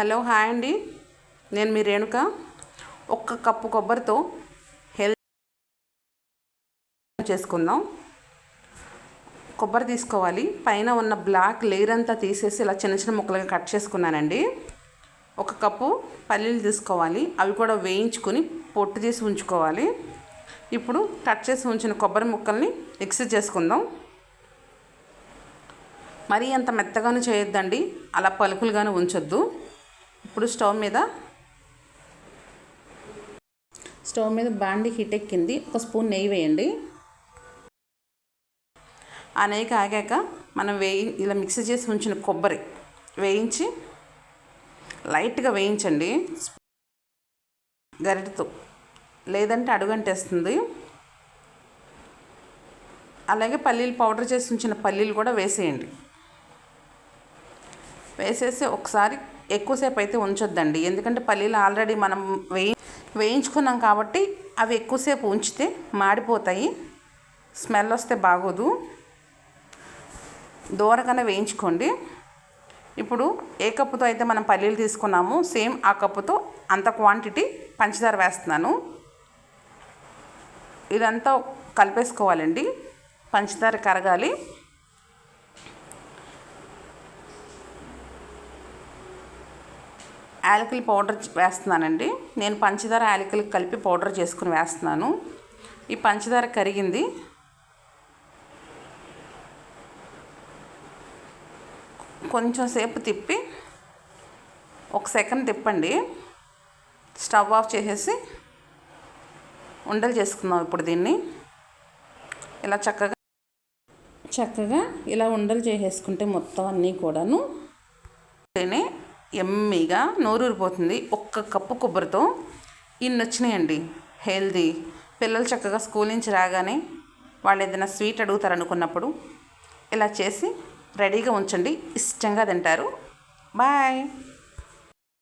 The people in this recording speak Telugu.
హలో హాయ్ అండి. నేను మీ రేణుక. ఒక్క కప్పు కొబ్బరితో హెల్త్ చేసుకుందాం. కొబ్బరి తీసుకోవాలి. పైన ఉన్న బ్లాక్ లేయర్ అంతా తీసేసి ఇలా చిన్న చిన్న ముక్కలుగా కట్ చేసుకున్నానండి. ఒక కప్పు పల్లీలు తీసుకోవాలి. అవి కూడా వేయించుకొని పొట్టు తీసి ఉంచుకోవాలి. ఇప్పుడు కట్ చేసి ఉంచిన కొబ్బరి ముక్కల్ని మిక్స్ చేసుకుందాం. మరీ అంత మెత్తగాను చేయొద్దండి. అలా పలుకులుగాను ఉంచొద్దు. ఇప్పుడు స్టవ్ మీద స్టవ్ మీద బాండి హీట్ ఎక్కింది. ఒక స్పూన్ నెయ్యి వేయండి. ఆ నెయ్యి కాగాక మనం వేయి ఇలా మిక్సీ చేసి ఉంచిన కొబ్బరి వేయించి లైట్గా వేయించండి. గరిటతో. లేదంటే అడుగంటేస్తుంది. అలాగే పల్లీలు పౌడర్ చేసి ఉంచిన పల్లీలు కూడా వేసేయండి. వేసేసి ఒకసారి ఎక్కువసేపు అయితే ఉంచొద్దండి. ఎందుకంటే పల్లీలు ఆల్రెడీ మనం వేయి వేయించుకున్నాం కాబట్టి అవి ఎక్కువసేపు ఉంచితే మాడిపోతాయి. స్మెల్ వస్తే బాగోదు. దూరగానే వేయించుకోండి. ఇప్పుడు ఏ కప్పుతో అయితే మనం పల్లీలు తీసుకున్నామో సేమ్ ఆ కప్పుతో అంత క్వాంటిటీ పంచదార వేస్తున్నాను. ఇదంతా కలిపేసుకోవాలండి. పంచదార కరగాలి. యాలకుల పౌడర్ వేస్తున్నానండి. నేను పంచదార యాలకులు కలిపి పౌడర్ చేసుకుని వేస్తున్నాను. ఈ పంచదార కరిగింది. కొంచెం సేపు తిప్పి ఒక సెకండ్ తిప్పండి. స్టవ్ ఆఫ్ చేసేసి ఉండలు చేసుకుందాం ఇప్పుడు దీన్ని. ఇలా చక్కగా చక్కగా ఇలా ఉండలు చేసేసుకుంటే మొత్తం అన్నీ కూడాను. ఎమ్మీగా నోరూరిపోతుంది. ఒక్క కప్పు కొబ్బరితో. ఇన్ని వచ్చినాయండి. హెల్దీ. పిల్లలు చక్కగా స్కూల్ నుంచి రాగానే వాళ్ళు ఏదైనా స్వీట్ అడుగుతారు అనుకున్నప్పుడు ఇలా చేసి రెడీగా ఉంచండి. ఇష్టంగా తింటారు. బాయ్.